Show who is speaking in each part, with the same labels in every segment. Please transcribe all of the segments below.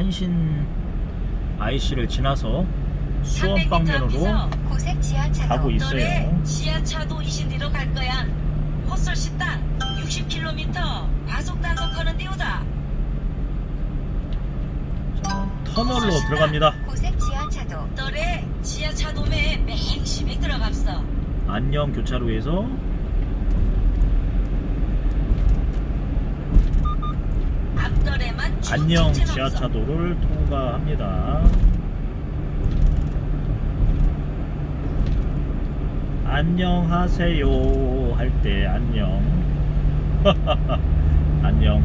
Speaker 1: 한신 IC를 지나서 수원 방면으로
Speaker 2: 고색 지하차도
Speaker 1: 가고 있어요.
Speaker 3: 지하차도 20리로 갈 거야. 헛설 식당 60km 과속 단속하는 데오다.
Speaker 1: 터널로 들어갑니다.
Speaker 2: 고색 지하차도
Speaker 3: 너네 지하차도에 맹심이 들어갔어.
Speaker 1: 안녕 교차로에서
Speaker 3: 앞덜에만 쭉
Speaker 1: 안녕. 지하차도를 통과합니다. 안녕하세요 할 때 안녕. 안녕.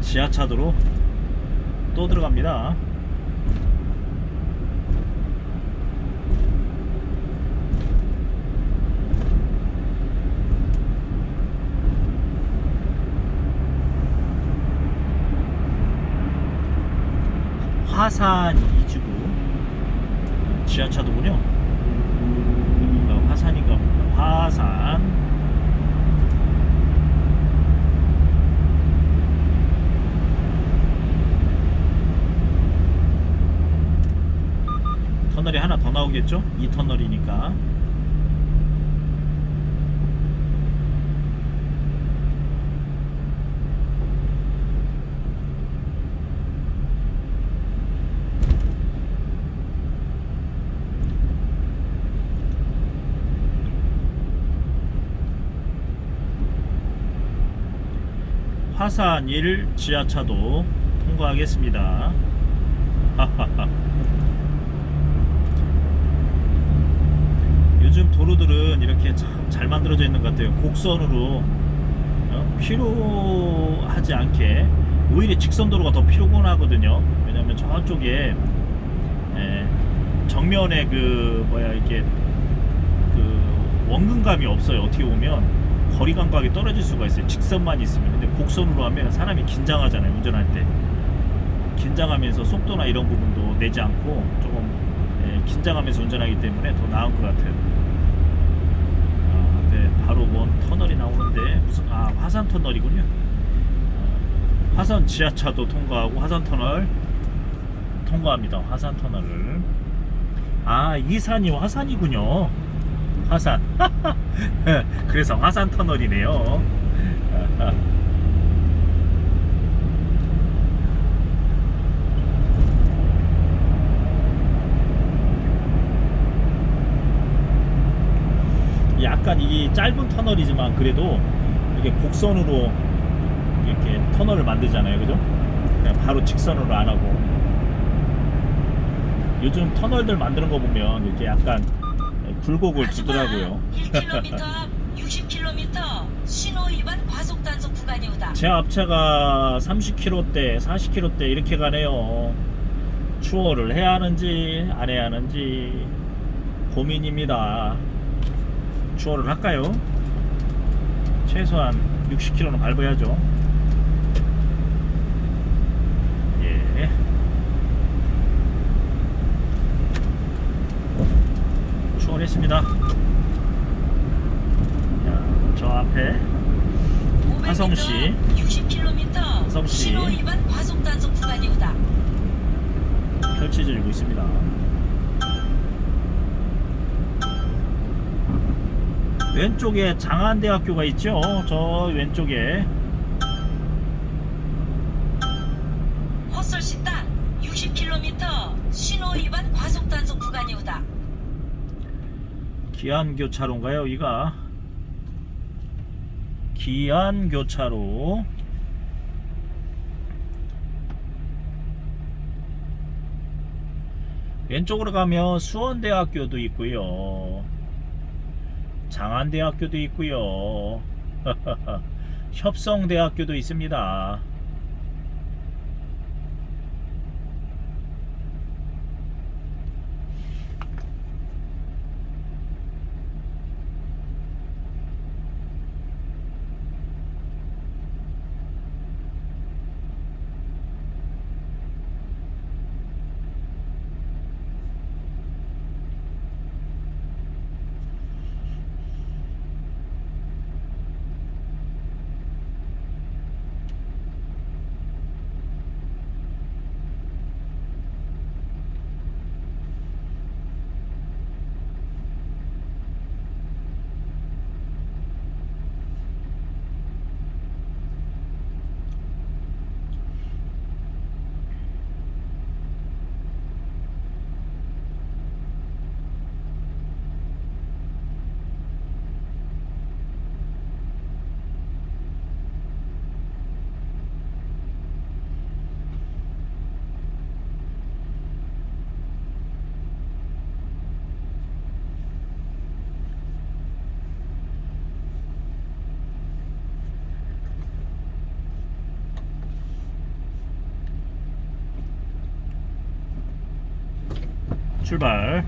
Speaker 1: 지하차도로 또 들어갑니다. 화산 이주구 지하차도군요. 여기가 화산인가 보다. 화산. 터널이 하나 더 나오겠죠? 이 터널이니까. 화산 1 지하차도 통과하겠습니다. 요즘 도로들은 이렇게 참 잘 만들어져 있는 것 같아요. 곡선으로 어? 필요하지 않게 오히려 직선 도로가 더 피곤하거든요. 왜냐하면 저쪽에 에, 정면에 그 뭐야 이게 그 원근감이 없어요. 어떻게 보면 거리 감각이 떨어질 수가 있어요. 직선만 있으면 근데 곡선으로 하면 사람이 긴장하잖아요. 운전할 때 긴장하면서 속도나 이런 부분도 내지 않고 조금 예, 긴장하면서 운전하기 때문에 더 나은 것 같아요. 아, 네, 바로 원 터널이 나오는데 무슨 아 화산 터널이군요. 아, 화산 지하차도 통과하고 화산 터널 통과합니다. 화산 터널을 아 이 산이 화산이군요. 화산. 그래서 화산 터널이네요. 약간 이 짧은 터널이지만 그래도 이게 곡선으로 이렇게 터널을 만들잖아요, 그죠? 그냥 바로 직선으로 안 하고 요즘 터널들 만드는 거 보면 이렇게 약간 굴곡을 두더라고요.
Speaker 3: 1km 앞 60km 신호 위반 과속 단속 구간이 오다.
Speaker 1: 제 앞차가 30km대, 40km대 이렇게 가네요. 추월을 해야 하는지 안 해야 하는지 고민입니다. 추월을 할까요? 최소한 60km는 밟아야죠. 예. 추월했습니다. 자, 저 앞에
Speaker 3: 500m
Speaker 1: 하성 씨.
Speaker 3: 60km
Speaker 1: 하성 씨.
Speaker 3: 신호 위반 과속 단속 구간이 오다.
Speaker 1: 펼쳐지고 있습니다. 왼쪽에 장안대학교가 있죠. 저 왼쪽에
Speaker 3: 헛설 식당 60km 신호 위반 과속 단속 구간이 오다.
Speaker 1: 기안교차로인가요? 여기가 기안교차로 왼쪽으로 가면 수원대학교도 있고요. 장안대학교도 있고요. 협성대학교도 있습니다. 출발.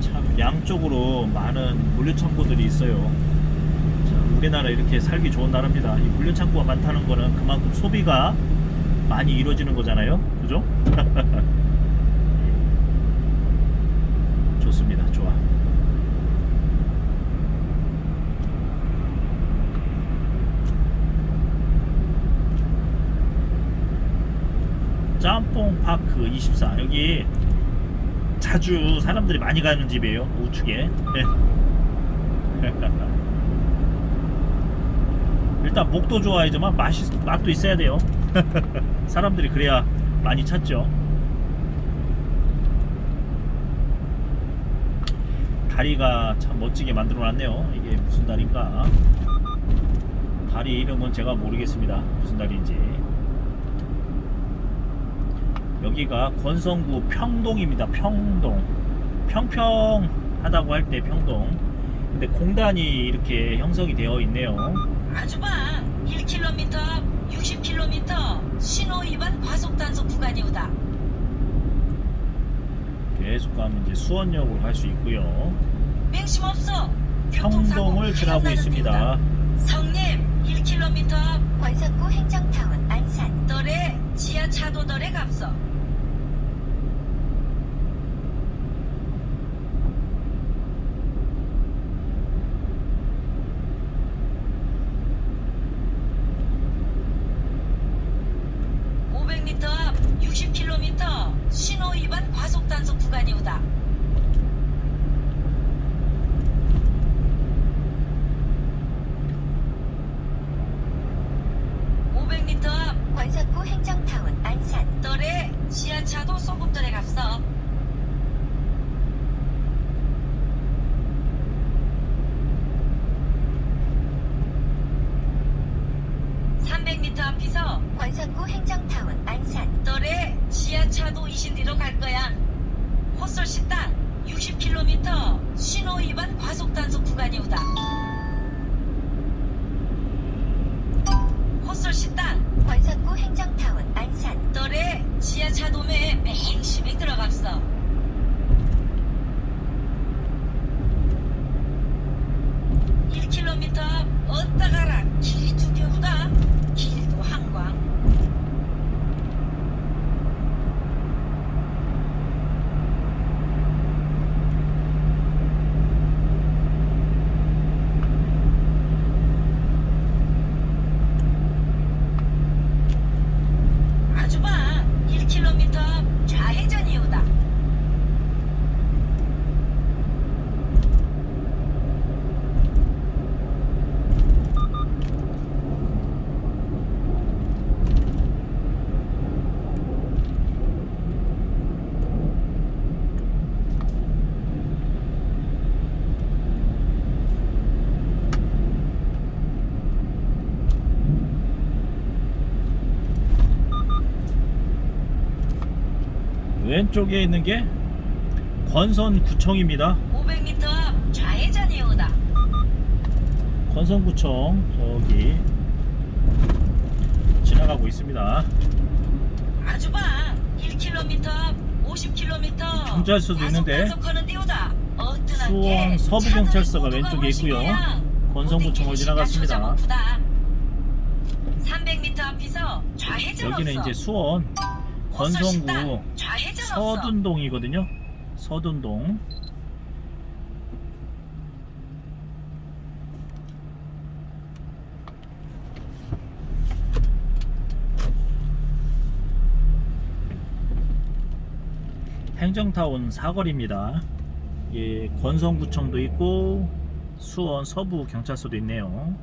Speaker 1: 참 양쪽으로 많은 물류창고들이 있어요. 자, 우리나라 이렇게 살기 좋은 나라입니다. 이 물류창고가 많다는 거는 그만큼 소비가 많이 이루어지는 거잖아요. 그죠? 좋습니다. 좋아. 짬뽕 파크 24 여기 자주 사람들이 많이 가는 집이에요 우측에. 네. 일단 목도 좋아야지만 맛이 맛도 있어야 돼요. 사람들이 그래야 많이 찾죠. 다리가 참 멋지게 만들어 놨네요. 이게 무슨 다리인가? 다리 이름은 제가 모르겠습니다. 무슨 다리인지 여기가 권성구 평동입니다. 평동. 평평하다고 할 때 평동. 근데 공단이 이렇게 형성이 되어 있네요.
Speaker 3: 아주 봐 1km 앞 60km 신호 위반 과속 단속 구간이 오다
Speaker 1: 계속 가면 이제 수원역으로 갈 수 있고요.
Speaker 3: 맹심 없어
Speaker 1: 평동을 지나고 있습니다.
Speaker 3: 성님 1km 앞
Speaker 2: 권선구 행정타운 안산
Speaker 3: 덜에 지하차도 덜에 갑서 (500m) 앞 (60km) 신호 위반 구간이 오다. (500m) 앞.
Speaker 2: 권선구 행정타운 안산.
Speaker 3: 덜에 지하차도 갔어. (300m) 앞에서.
Speaker 2: 권선구 행정타운 안산.
Speaker 3: 덜에 지하차도 이신디로 갈 거야 헛설 식당 (60km) 신호 위반 과속 단속 구간이 오다 헛설 식당
Speaker 2: 권선구 행정타운 안산
Speaker 3: 덜에 지하차도에 맹심이 들어갔어. (1 km) 앞 어따 가라 길이 두 개보다 길도 한광 아주 봐 1km 앞 좌회전이 오다
Speaker 1: 왼쪽에 있는 게 권선구청입니다.
Speaker 3: 500m 앞 좌회전이 오다
Speaker 1: 권선구청 저기 지나가고 있습니다.
Speaker 3: 아주 봐 1km 앞 50km
Speaker 1: 경찰서도 있는데 수원 서부경찰서가 왼쪽에 있고요. 권성구청을 지나갔습니다.
Speaker 3: 300m 앞에서 좌회전
Speaker 1: 여기는
Speaker 3: 없어.
Speaker 1: 이제 수원
Speaker 3: 없어.
Speaker 1: 서둔동이거든요. 서둔동. 행정타운 사거리입니다. 예, 권성구청도 있고 수원 서부 경찰서도 있네요.